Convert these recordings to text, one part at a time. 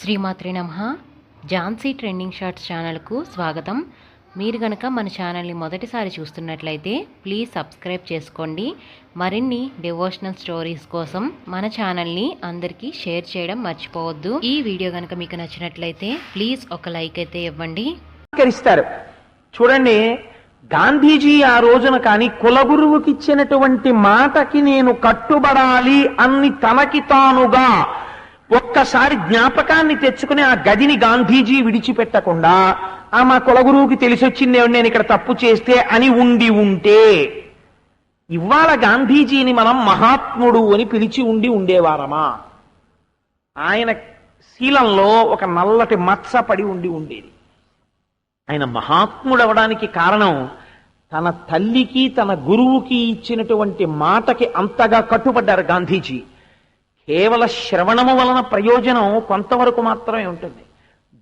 శ్రీమాత్రి నమ. Jhansi trending shorts ఛానల్కు స్వాగతం. మీరు గనక మన ఛానల్ని మొదటిసారి చూస్తున్నట్లయితే ప్లీజ్ సబ్స్క్రైబ్ చేసుకోండి. మరిన్ని డివోషనల్ స్టోరీస్ కోసం మన ఛానల్ని అందరికీ షేర్ చేయడం మర్చిపోవద్దు. ఈ వీడియో గనక మీకు నచ్చినట్లయితే ప్లీజ్ ఒక లైక్ అయితే ఇవ్వండి. స్వీకరిస్తారు చూడండి గాంధీజీ ఆ రోజున కానీ కులగురువుకి ఇచ్చినటువంటి మాటకి నేను కట్టుబడాలి అన్ని తనకి తానుగా ఒక్కసారి జ్ఞాపకాన్ని తెచ్చుకుని ఆ గదిని గాంధీజీ విడిచిపెట్టకుండా ఆ మా కులగురువుకి తెలిసొచ్చింది నేను ఇక్కడ తప్పు చేస్తే అని ఉండి ఉంటే. ఇవాళ గాంధీజీని మనం మహాత్ముడు అని పిలిచి ఉండి ఉండేవారమా? ఆయన శీలంలో ఒక నల్లటి మచ్చ పడి ఉండి ఉండేది. ఆయన మహాత్ముడు అవడానికి కారణం తన తల్లికి తన గురువుకి ఇచ్చినటువంటి మాటకి అంతగా కట్టుబడ్డారు గాంధీజీ. కేవల శ్రవణము వలన ప్రయోజనం కొంతవరకు మాత్రమే ఉంటుంది.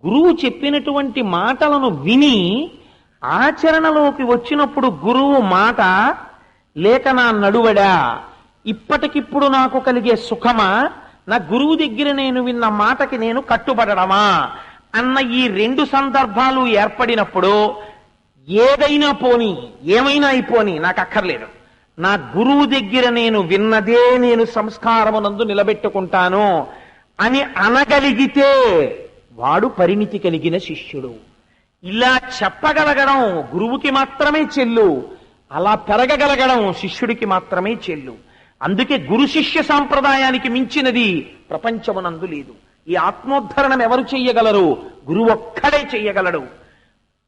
గురువు చెప్పినటువంటి మాటలను విని ఆచరణలోకి వచ్చినప్పుడు గురువు మాట లేక నా నడువడా? ఇప్పటికిప్పుడు నాకు కలిగే సుఖమా? నా గురువు దగ్గర నేను విన్న మాటకి నేను కట్టుబడడమా? అన్న ఈ రెండు సందర్భాలు ఏర్పడినప్పుడు ఏదైనా పోని ఏమైనా అయిపోని నాకు అక్కర్లేదు. నా గురువు దగ్గర నేను విన్నదే నేను సంస్కారమునందు నిలబెట్టుకుంటాను అని అనగలిగితే వాడు పరిణితి కలిగిన శిష్యుడు. ఇలా చెప్పగలగడం గురువుకి మాత్రమే చెల్లు. అలా పెరగగలగడం శిష్యుడికి మాత్రమే చెల్లు. అందుకే గురు శిష్య సాంప్రదాయానికి మించినది ప్రపంచమునందు లేదు. ఈ ఆత్మోద్ధరణం ఎవరు చెయ్యగలరు? గురువు ఒక్కడే చెయ్యగలడు.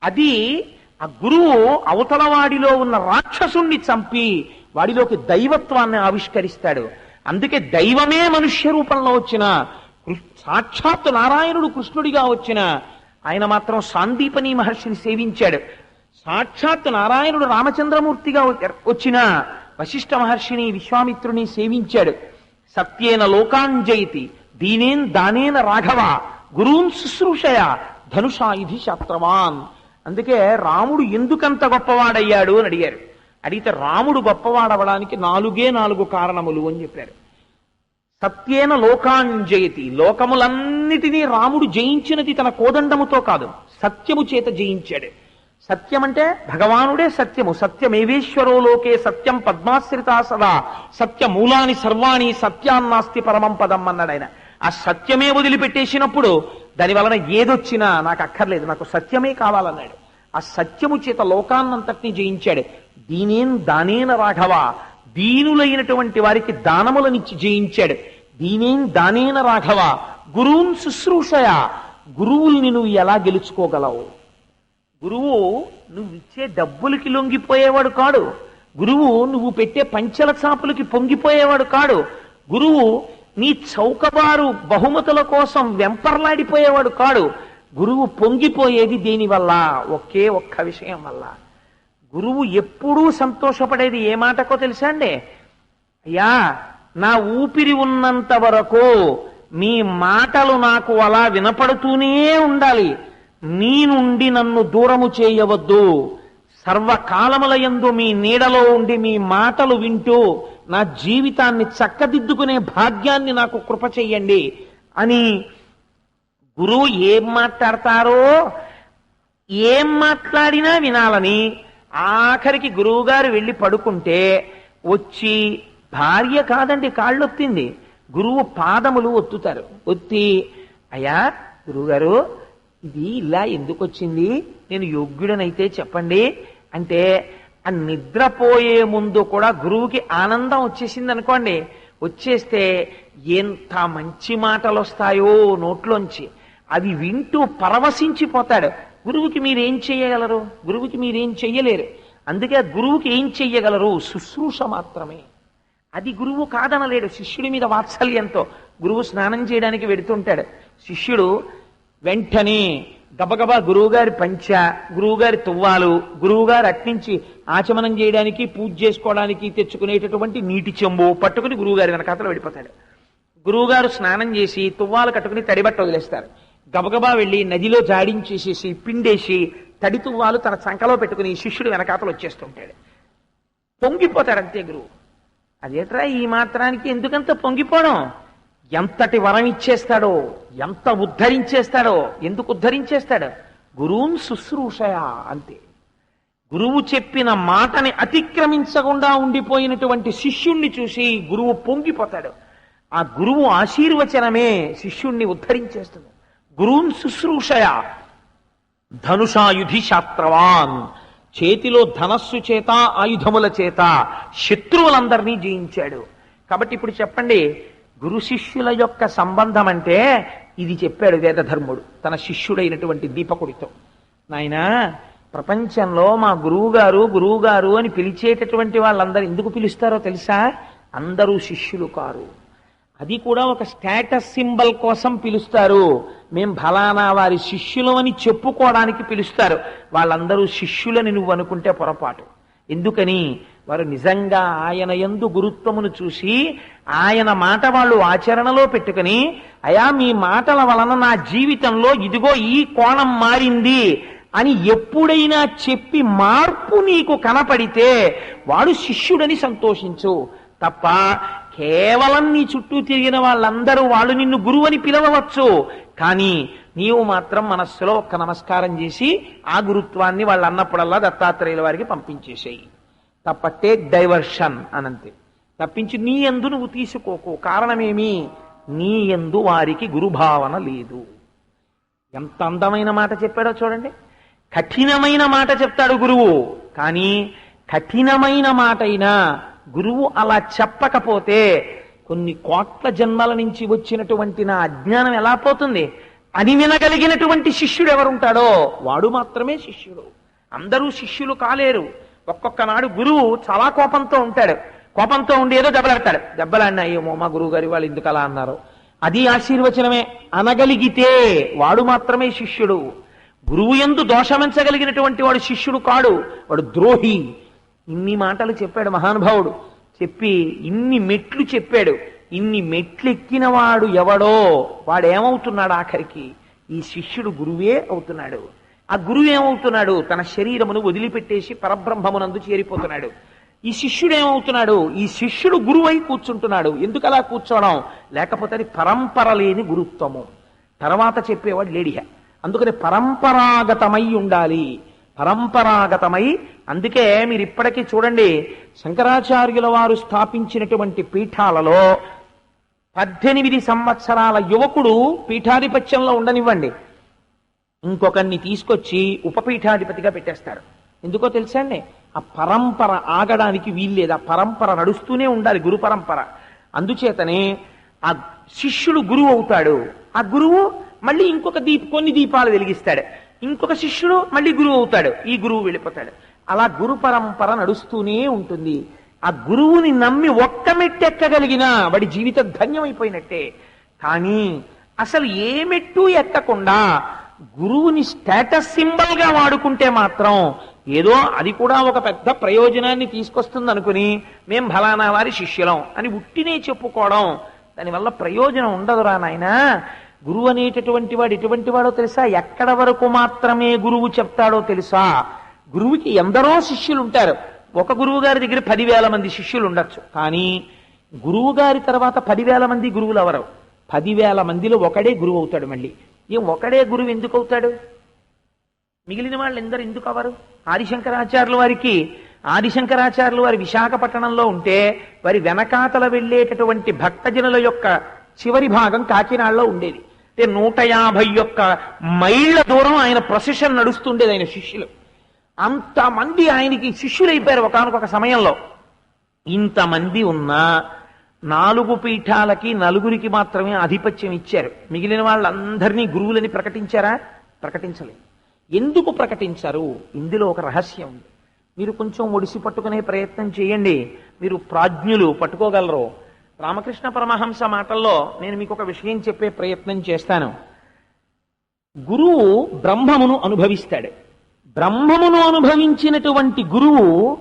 అది ఆ గురువు అవతలవాడిలో ఉన్న రాక్షసుణ్ణి చంపి వాడిలోకి దైవత్వాన్ని ఆవిష్కరిస్తాడు. అందుకే దైవమే మనుష్య రూపంలో వచ్చిన సాక్షాత్ సాక్షాత్తు నారాయణుడు కృష్ణుడిగా వచ్చిన ఆయన మాత్రం సాందీపని మహర్షిని సేవించాడు. సాక్షాత్తు నారాయణుడు రామచంద్రమూర్తిగా వచ్చిన వశిష్ఠ మహర్షిని విశ్వామిత్రుని సేవించాడు. సత్యేన లోకాంజయతి దీనేన్ దానేన రాఘవ గురూన్ శుశ్రూషయ ధనుషాయుధి శాస్త్రవాన్. అందుకే రాముడు ఎందుకంత గొప్పవాడయ్యాడు అని అడిగారు. అడిగితే రాముడు గొప్పవాడవడానికి నాలుగే నాలుగు కారణములు అని చెప్పారు. సత్యేన లోకాంజయతి. లోకములన్నిటినీ రాముడు జయించినది తన కోదండముతో కాదు సత్యము చేత జయించాడు. సత్యం అంటే భగవానుడే సత్యము సత్యమేవేశ్వరో లోకే సత్యం పద్మాశ్రితా సదా సత్య మూలాని సర్వాణి సత్యాన్నాస్తి పరమం పదం అన్నాడు ఆయన. ఆ సత్యమే వదిలిపెట్టేసినప్పుడు దాని వలన ఏదొచ్చినా నాకు అక్కర్లేదు నాకు సత్యమే కావాలన్నాడు. ఆ సత్యము చేత లోకాన్నంతటినీ జయించాడు. దీనేం దానేన రాఘవ దీనులైనటువంటి వారికి దానములనిచ్చి జయించాడు. దీనేం దానేన రాఘవ గురువున్ శుశ్రూషయ గురువుల్ని నువ్వు ఎలా గెలుచుకోగలవు? గురువు నువ్వు ఇచ్చే డబ్బులకి లొంగిపోయేవాడు కాడు. గురువు నువ్వు పెట్టే పంచల చాపులకి పొంగిపోయేవాడు కాడు. గురువు నీ చౌకబారు బహుమతుల కోసం వెంపర్లాడిపోయేవాడు కాడు. గురువు పొంగిపోయేది దీనివల్ల ఒకే ఒక్క విషయం వల్ల. గురువు ఎప్పుడూ సంతోషపడేది ఏ మాటకో తెలుసా అండి? అయ్యా నా ఊపిరి ఉన్నంత వరకు మీ మాటలు నాకు అలా వినపడుతూనే ఉండాలి. నీ నుండి నన్ను దూరము చేయవద్దు. సర్వకాలముల యందు మీ నీడలో ఉండి మీ మాటలు వింటూ నా జీవితాన్ని చక్కదిద్దుకునే భాగ్యాన్ని నాకు కృప చెయ్యండి అని గురువు ఏం మాట్లాడతారో ఏం మాట్లాడినా వినాలని ఆఖరికి గురువుగారు వెళ్ళి పడుకుంటే వచ్చి భార్య కాదండి కాళ్ళొత్తింది గురువు పాదములు ఒత్తుతారు. ఒత్తి అయ్యా గురువుగారు ఇది ఇలా ఎందుకు వచ్చింది నేను యోగ్యుడనైతే చెప్పండి. అంటే ఆ నిద్రపోయే ముందు కూడా గురువుకి ఆనందం వచ్చేసింది అనుకోండి వచ్చేస్తే ఎంత మంచి మాటలు వస్తాయో నోట్లోంచి. అవి వింటూ పరవశించిపోతాడు. గురువుకి మీరేం చెయ్యగలరు? గురువుకి మీరేం చెయ్యలేరు. అందుకే గురువుకి ఏం చెయ్యగలరు? శుశ్రూష మాత్రమే. అది గురువు కాదనలేడు శిష్యుడి మీద వాత్సల్యంతో. గురువు స్నానం చేయడానికి వెడుతుంటాడు. శిష్యుడు వెంటనే గబగబా గురువుగారి పంచ గురువుగారి తువ్వాలు గురువుగారు అట్నుంచి ఆచమనం చేయడానికి పూజ చేసుకోవడానికి తెచ్చుకునేటటువంటి నీటి చెంబు పట్టుకుని గురువుగారి వెనకాతలు వెళ్ళిపోతాడు. గురువుగారు స్నానం చేసి తువ్వాలు కట్టుకుని తడిబట్ట వదిలేస్తారు. గబగబా వెళ్ళి నదిలో జాడించేసేసి పిండేసి తడితువ్వాలు తన చంకలో పెట్టుకుని శిష్యుడు వెనకాతలు వచ్చేస్తుంటాడు పొంగిపోతాడు అంతే గురువు. అదేట్రా ఈ మాత్రానికి ఎందుకంత పొంగిపోవడం? ఎంతటి వరం ఇచ్చేస్తాడో ఎంత ఉద్ధరించేస్తాడో ఎందుకు ఉద్ధరించేస్తాడు? గురువున్ శుశ్రూషయ అంతే. గురువు చెప్పిన మాటని అతిక్రమించకుండా ఉండిపోయినటువంటి శిష్యుణ్ణి చూసి గురువు పొంగిపోతాడు. ఆ గురువు ఆశీర్వచనమే శిష్యుణ్ణి ఉద్ధరించేస్తుంది. గురువున్ శుశ్రూషయ. ధనుషాయుధి శాస్త్రవాన్ చేతిలో ధనస్సు చేత ఆయుధముల చేత శత్రువులందరినీ జయించాడు. కాబట్టి ఇప్పుడు చెప్పండి గురు శిష్యుల యొక్క సంబంధం అంటే ఇది చెప్పాడు వేదధర్ముడు తన శిష్యుడైనటువంటి దీపకుడితో. నాయనా ప్రపంచంలో మా గురువుగారు గురువుగారు అని పిలిచేటటువంటి వాళ్ళందరూ ఎందుకు పిలుస్తారో తెలుసా? అందరూ శిష్యులు కారు. అది కూడా ఒక స్టేటస్ సింబల్ కోసం పిలుస్తారు. మేం ఫలానా వారి శిష్యులమని చెప్పుకోవడానికి పిలుస్తారు. వాళ్ళందరూ శిష్యులని నువ్వు అనుకుంటే పొరపాటు. ఎందుకని? వారు నిజంగా ఆయన యందు గురుత్వమును చూసి ఆయన మాట వాళ్ళు ఆచరణలో పెట్టుకుని అయా మీ మాటల వలన నా జీవితంలో ఇదిగో ఈ కోణం మారింది అని ఎప్పుడైనా చెప్పి మార్పు నీకు కనపడితే వాడు శిష్యుడని సంతోషించు. తప్ప కేవలం నీ చుట్టూ తిరిగిన వాళ్ళందరూ వాళ్ళు నిన్ను గురువు అని పిలవవచ్చు. కానీ నీవు మాత్రం మనస్సులో ఒక్క నమస్కారం చేసి ఆ గురుత్వాన్ని వాళ్ళు అన్నప్పుడల్లా దత్తాత్రేయుల వారికి పంపించేసేయి. తప్పట్టే డైవర్షన్ అనంతే. తప్పించి నీ ఎందు నువ్వు తీసుకోకు. కారణమేమి? నీ ఎందు వారికి గురుభావన లేదు. ఎంత అందమైన మాట చెప్పాడో చూడండి. కఠినమైన మాట చెప్తాడు గురువు. కానీ కఠినమైన మాట అయినా గురువు అలా చెప్పకపోతే కొన్ని కోట్ల జన్మల నుంచి వచ్చినటువంటి నా అజ్ఞానం ఎలా పోతుంది? అని వినగలిగినటువంటి శిష్యుడు ఎవరుంటాడో వాడు మాత్రమే శిష్యుడు. అందరూ శిష్యులు కాలేరు. ఒక్కొక్క నాడు గురువు చాలా కోపంతో ఉంటాడు. కోపంతో ఉండి ఏదో దెబ్బలాడతాడు. దెబ్బలాడినా ఏమో మా గురువు గారి వాళ్ళు ఎందుకు అలా అన్నారు? అది ఆశీర్వచనమే. అనగలిగితే వాడు మాత్రమే శిష్యుడు. గురువు ఎందు దోషమించగలిగినటువంటి వాడు శిష్యుడు కాడు. వాడు ద్రోహి. ఇన్ని మాటలు చెప్పాడు మహానుభావుడు. చెప్పి ఇన్ని మెట్లు చెప్పాడు. ఇన్ని మెట్లు వాడు ఎవడో వాడేమవుతున్నాడు ఆఖరికి? ఈ శిష్యుడు గురువే అవుతున్నాడు. ఆ గురువు ఏమవుతున్నాడు? తన శరీరమును వదిలిపెట్టేసి పరబ్రహ్మమునందు చేరిపోతున్నాడు. ఈ శిష్యుడు ఏమవుతున్నాడు? ఈ శిష్యుడు గురువై కూర్చుంటున్నాడు. ఎందుకు అలా కూర్చోవడం? లేకపోతే అది పరంపర లేని గురుత్వము. తర్వాత చెప్పేవాడు లేడిహ. అందుకని పరంపరాగతమై ఉండాలి. పరంపరాగతమై అందుకే మీరు ఇప్పటికీ చూడండి శంకరాచార్యుల వారు స్థాపించినటువంటి పీఠాలలో పద్దెనిమిది సంవత్సరాల యువకుడు పీఠాధిపత్యంలో ఉండనివ్వండి. ఇంకొకరిని తీసుకొచ్చి ఉపపీఠాధిపతిగా పెట్టేస్తారు. ఎందుకో తెలుసా అండి? ఆ పరంపర ఆగడానికి వీల్లేదు. ఆ పరంపర నడుస్తూనే ఉండాలి గురు పరంపర. అందుచేతనే ఆ శిష్యుడు గురువు అవుతాడు. ఆ గురువు మళ్ళీ ఇంకొక దీప కొన్ని దీపాలు వెలిగిస్తాడు. ఇంకొక శిష్యుడు మళ్ళీ గురువు అవుతాడు. ఈ గురువు వెళ్ళిపోతాడు. అలా గురు పరంపర నడుస్తూనే ఉంటుంది. ఆ గురువుని నమ్మి ఒక్క మెట్టెక్కగలిగినా వాడి జీవితం ధన్యమైపోయినట్టే. కానీ అసలు ఏ మెట్టు ఎక్కకుండా గురువుని స్టేటస్ సింబల్గా వాడుకుంటే మాత్రం ఏదో అది కూడా ఒక పెద్ద ప్రయోజనాన్ని తీసుకొస్తుంది అనుకుని మేం ఫలానా వారి శిష్యులం అని ఉట్టినే చెప్పుకోవడం దానివల్ల ప్రయోజనం ఉండదురా నాయనా. గురువు అనేటటువంటి వాడు ఎటువంటి వాడో తెలుసా? ఎక్కడ వరకు మాత్రమే గురువు చెప్తాడో తెలుసా? గురువుకి ఎందరో శిష్యులు ఉంటారు ఒక గురువు గారి దగ్గర పదివేల మంది శిష్యులు ఉండొచ్చు కానీ గురువు గారి తర్వాత పదివేల మంది గురువులు అవరు పదివేల మందిలో ఒకడే గురువు అవుతాడు మళ్ళీ. ఏం ఒకడే గురువు ఎందుకు అవుతాడు మిగిలిన వాళ్ళు ఎందరు ఎందుకు అవరు ఆదిశంకరాచార్యుల వారికి ఆదిశంకరాచార్యులు వారి విశాఖపట్టణంలో ఉంటే వారి వెనకాతల వెళ్ళేటటువంటి భక్తజనుల యొక్క చివరి భాగం కాకినాడలో ఉండేది. అంటే నూట యాభై యొక్క మైళ్ళ దూరం ఆయన ప్రొసెషన్ నడుస్తుండేది ఆయన శిష్యులు. అంతమంది ఆయనకి శిష్యులైపోయారు ఒకనొక సమయంలో. ఇంతమంది ఉన్నా నాలుగు పీఠాలకి నలుగురికి మాత్రమే ఆధిపత్యం ఇచ్చారు. మిగిలిన వాళ్ళందరినీ గురువులని ప్రకటించారా? ప్రకటించలేదు. ఎందుకు ప్రకటించారు? ఇందులో ఒక రహస్యం ఉంది. మీరు కొంచెం ఒడిసి పట్టుకునే ప్రయత్నం చేయండి. మీరు ప్రాజ్ఞులు పట్టుకోగలరు. రామకృష్ణ పరమహంస మాటల్లో నేను మీకు ఒక విషయం చెప్పే ప్రయత్నం చేస్తాను. గురువు బ్రహ్మమును అనుభవిస్తాడు. బ్రహ్మమును అనుభవించినటువంటి గురువు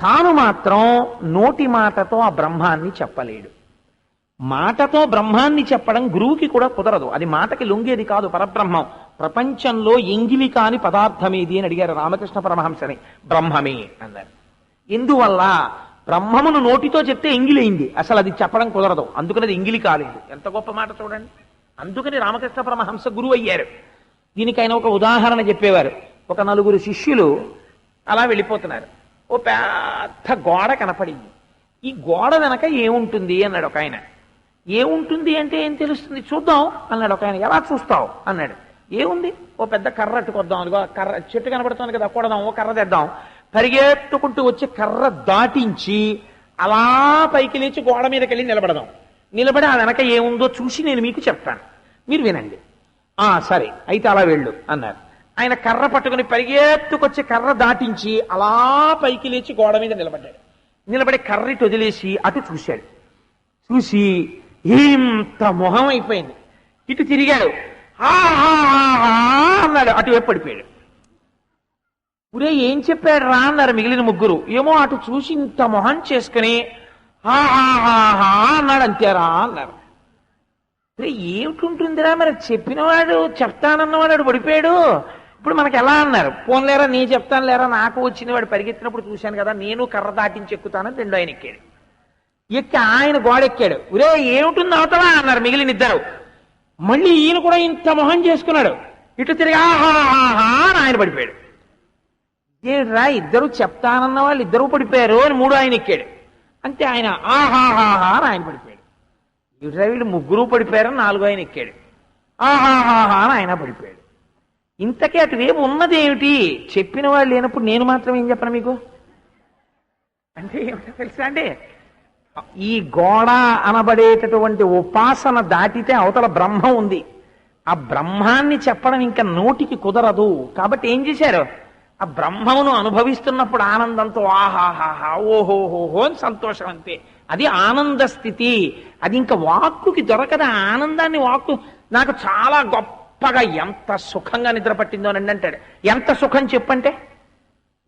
తాను మాత్రం నోటి మాటతో ఆ బ్రహ్మాన్ని చెప్పలేడు. మాటతో బ్రహ్మాన్ని చెప్పడం గురువుకి కూడా కుదరదు. అది మాటకి లొంగేది కాదు పరబ్రహ్మం. ప్రపంచంలో ఎంగిలి కాని పదార్థమేది అని అడిగారు రామకృష్ణ పరమహంసని. బ్రహ్మమే అన్నారు. ఎందువల్ల? బ్రహ్మమును నోటితో చెప్తే ఎంగిలైంది. అసలు అది చెప్పడం కుదరదు. అందుకని అది ఎంగిలి కాలేదు. ఎంత గొప్ప మాట చూడండి. అందుకని రామకృష్ణ పరమహంస గురువు అయ్యారు. దీనికి ఆయన ఒక ఉదాహరణ చెప్పేవారు. ఒక నలుగురు శిష్యులు అలా వెళ్ళిపోతున్నారు. ఓ పెద్ద గోడ కనపడింది. ఈ గోడ వెనక ఏముంటుంది అన్నాడు ఒక ఆయన. ఏముంటుంది అంటే ఏం తెలుస్తుంది? చూద్దాం అన్నాడు ఒక ఆయన. ఎలా చూస్తావు? అన్నాడు. ఏముంది? ఓ పెద్ద కర్ర అట్టుకొద్దాం. అదిగో కర్ర చెట్టు కనబడుతుంది కదా కొడదాం. ఓ కర్ర తెద్దాం. పరిగెత్తుకుంటూ వచ్చి కర్ర దాటించి అలా పైకి లేచి గోడ మీదకి వెళ్ళి నిలబడదాం. నిలబడి ఆ వెనక ఏముందో చూసి నేను మీకు చెప్తాను. మీరు వినండి. ఆ సరే అయితే అలా వెళ్ళు అన్నారు. ఆయన కర్ర పట్టుకుని పరిగెత్తుకొచ్చి కర్ర దాటించి అలా పైకి లేచి గోడ మీద నిలబడ్డాడు. నిలబడి కర్రటి వదిలేసి అటు చూశాడు. చూసి ఇంత మొహం అయిపోయింది. ఇటు తిరిగాడు. "ఆ, అన్నాడు. అటువైపు పడిపోయాడు. ఒరే ఏం చెప్పాడు రా అన్నారు మిగిలిన ముగ్గురు. ఏమో అటు చూసి ఇంత మొహం చేసుకుని "ఆ, అన్నాడు. అంతేరా అన్నారు. "ఒరే, ఏమిటుంటుందిరా మరి? చెప్పినవాడు చెప్తానన్నవాడు వాడు పడిపోయాడు. ఇప్పుడు మనకి ఎలా అన్నారు? పోన్లేరా నీ చెప్తాను లేరా? నాకు వచ్చింది వాడు పరిగెత్తినప్పుడు చూశాను కదా నేను కర్ర దాటించి ఎక్కుతానని రెండు ఆయన ఎక్కాడు. ఎక్కి ఆయన గోడెక్కాడు ఒరే ఏమిటుంది అవతలా? అన్నారు మిగిలిన ఇద్దరు. మళ్ళీ ఈయన కూడా ఇంత మొహం చేసుకున్నాడు. ఇటు తిరిగి ఆహా ఆహా అని ఆయన పడిపోయాడు. ఏడ్రా ఇద్దరు చెప్తానన్న వాళ్ళు ఇద్దరు పడిపోయారు అని మూడు ఆయన ఎక్కాడు. అంతే ఆయన ఆహాహాహా అని ఆయన పడిపోయాడు. ఇటురా వీళ్ళు ముగ్గురు పడిపోయారని నాలుగు ఆయన ఎక్కాడు. ఆహాహాహా అని ఆయన పడిపోయాడు. ఇంతకీ అటువేపు ఉన్నదేమిటి చెప్పిన వాళ్ళు లేనప్పుడు నేను మాత్రం ఏం చెప్పను మీకు? అంటే ఏమిటో తెలుసా అంటే ఈ గోడ అనబడేటటువంటి ఉపాసన దాటితే అవతల బ్రహ్మ ఉంది. ఆ బ్రహ్మాన్ని చెప్పడం ఇంకా నోటికి కుదరదు. కాబట్టి ఏం చేశారు? ఆ బ్రహ్మమును అనుభవిస్తున్నప్పుడు ఆనందంతో ఆహాహాహా ఓహోహోహో అని సంతోషం అంతే. అది ఆనంద స్థితి. అది ఇంకా వాక్కుకి దొరకదా? ఆనందాన్ని వాక్కు నాకు చాలా గొప్పగా ఎంత సుఖంగా నిద్ర పట్టిందో అని అంటాడు. ఎంత సుఖం చెప్పంటే?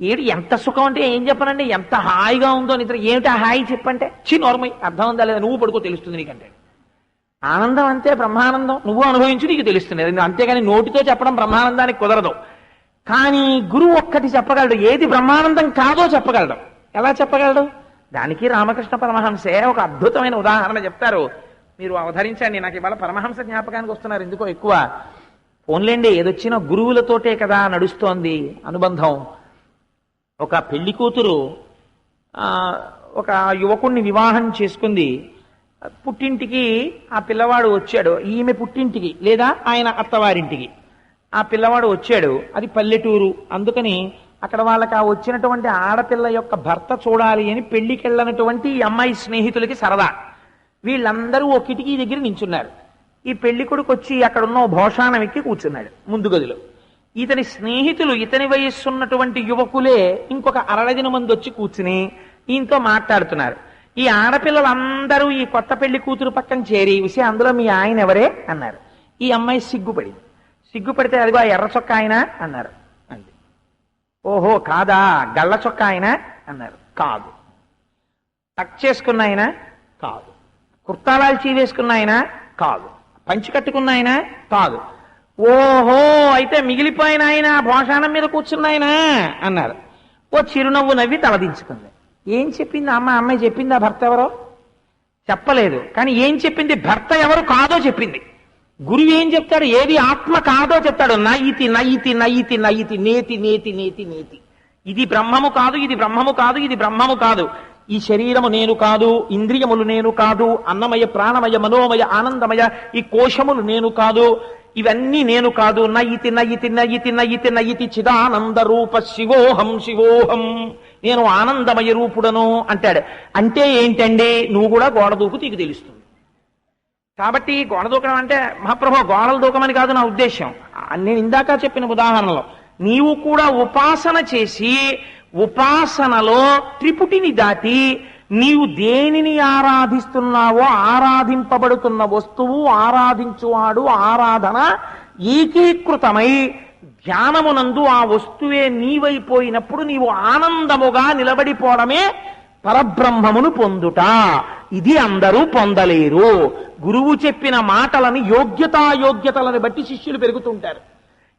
ఏడు ఎంత సుఖం అంటే ఏం చెప్పనండి? ఎంత హాయిగా ఉందో నిద్ర. ఏమిటి హాయి చెప్పంటే? చి నోర్మై అర్థం ఉందా లేదా? నువ్వు పడుకో తెలుస్తుంది నీకంటే ఆనందం అంతే బ్రహ్మానందం. నువ్వు అనుభవించు నీకు తెలుస్తుంది. అంతేగాని నోటితో చెప్పడం బ్రహ్మానందానికి కుదరదు. కానీ గురువు ఒక్కటి చెప్పగలడు. ఏది బ్రహ్మానందం కాదో చెప్పగలడు. ఎలా చెప్పగలడు? దానికి రామకృష్ణ పరమహంసే ఒక అద్భుతమైన ఉదాహరణ చెప్తారు. మీరు అవధరించండి. నాకు ఇవాళ పరమహంస జ్ఞాపకానికి వస్తున్నారు. ఎందుకో ఎక్కువ. ఫోన్లేండి ఏదొచ్చిన గురువులతోటే కదా నడుస్తోంది అనుబంధం. ఒక పెళ్ళి కూతురు ఒక యువకుణ్ణి వివాహం చేసుకుంది. పుట్టింటికి ఆ పిల్లవాడు వచ్చాడు. ఈమె పుట్టింటికి లేదా ఆయన అత్తవారింటికి. ఆ పిల్లవాడు వచ్చాడు. అది పల్లెటూరు. అందుకని అక్కడ వాళ్ళకి ఆ వచ్చినటువంటి ఆడపిల్ల యొక్క భర్త చూడాలి అని పెళ్ళికి వెళ్ళినటువంటి ఈ అమ్మాయి స్నేహితులకి సరదా. వీళ్ళందరూ ఓ కిటికీ దగ్గర నించున్నారు. ఈ పెళ్ళి కొడుకు వచ్చి అక్కడ ఉన్న ఓ భోషానం ఎక్కి కూర్చున్నాడు ముందు గదిలో. ఇతని స్నేహితులు ఇతని వయస్సున్నటువంటి యువకులే ఇంకొక అరడదిన మంది వచ్చి కూర్చుని ఈయనతో మాట్లాడుతున్నారు. ఈ ఆడపిల్లలందరూ ఈ కొత్త పెళ్ళి కూతురు పక్కన చేరి విషయం అందులో మీ ఆయన ఎవరే? అన్నారు. ఈ అమ్మాయి సిగ్గుపడింది. సిగ్గుపడితే అదిగో ఆ ఎర్ర చొక్క ఆయన అన్నారు. అంది. ఓహో కాదా? గళ్ళ చొక్క ఆయన అన్నారు. కాదు. టక్ చేసుకున్న ఆయన కాదు. కుర్తాలాలు చీవేసుకున్న ఆయన కాదు. పంచి కట్టుకున్న ఆయన కాదు. ఓహో అయితే మిగిలిపోయిన ఆయన భోషానం మీద కూర్చున్న ఆయన అన్నారు. ఓ చిరునవ్వు నవ్వి తలదించుకుంది. ఏం చెప్పింది అమ్మ? అమ్మాయి చెప్పింది? ఆ భర్త ఎవరో? చెప్పలేదు. కానీ ఏం చెప్పింది? భర్త ఎవరు కాదో చెప్పింది. గురువు ఏం చెప్తాడు? ఏది ఆత్మ కాదో చెప్తాడు. నయితి నయితి నయితి నయితి నేతి నేతి నేతి నేతి. ఇది బ్రహ్మము కాదు ఇది బ్రహ్మము కాదు ఇది బ్రహ్మము కాదు. ఈ శరీరము నేను కాదు ఇంద్రియములు నేను కాదు అన్నమయ ప్రాణమయ మనోమయ ఆనందమయ ఈ కోశములు నేను కాదు ఇవన్నీ నేను కాదు. నయితి నయితి నయితి నయితి నయితి చిదానంద రూప శివోహం శివోహం. నేను ఆనందమయ రూపుడను అంటాడు. అంటే ఏంటండి? నువ్వు కూడా గోడ దూకు నీకు తెలుస్తుంది కాబట్టి గోడ దూకడం అంటే మహాప్రభు గోడలు దూకమని కాదు నా ఉద్దేశం నేను ఇందాక చెప్పిన ఉదాహరణలో నీవు కూడా ఉపాసన చేసి ఉపాసనలో త్రిపుటిని దాటి నీవు దేనిని ఆరాధిస్తున్నావో ఆరాధింపబడుతున్న వస్తువు ఆరాధించువాడు ఆరాధన ఏకీకృతమై ధ్యానమునందు ఆ వస్తువే నీవైపోయినప్పుడు నీవు ఆనందముగా నిలబడిపోవడమే పరబ్రహ్మమును పొందుట. ఇది అందరూ పొందలేరు. గురువు చెప్పిన మాటలని యోగ్యతాయోగ్యతలను బట్టి శిష్యులు పెరుగుతుంటారు.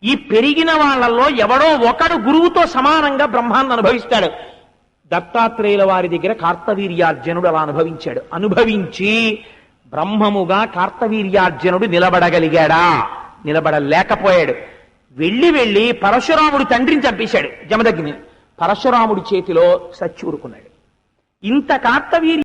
ఈ పెరిగిన వాళ్ళల్లో ఎవడో ఒకడు గురువుతో సమానంగా బ్రహ్మాన్ని అనుభవిస్తాడు. దత్తాత్రేయుల వారి దగ్గర కార్తవీర్యార్జునుడు అలా అనుభవించాడు. అనుభవించి బ్రహ్మముగా కార్తవీర్యార్జునుడు నిలబడగలిగాడా? నిలబడలేకపోయాడు. వెళ్ళి వెళ్ళి పరశురాముడు తండ్రిని చంపేశాడు జమదగ్ని. పరశురాముడి చేతిలో సచ్చి ఊరుకున్నాడు. ఇంత కార్తవీర్య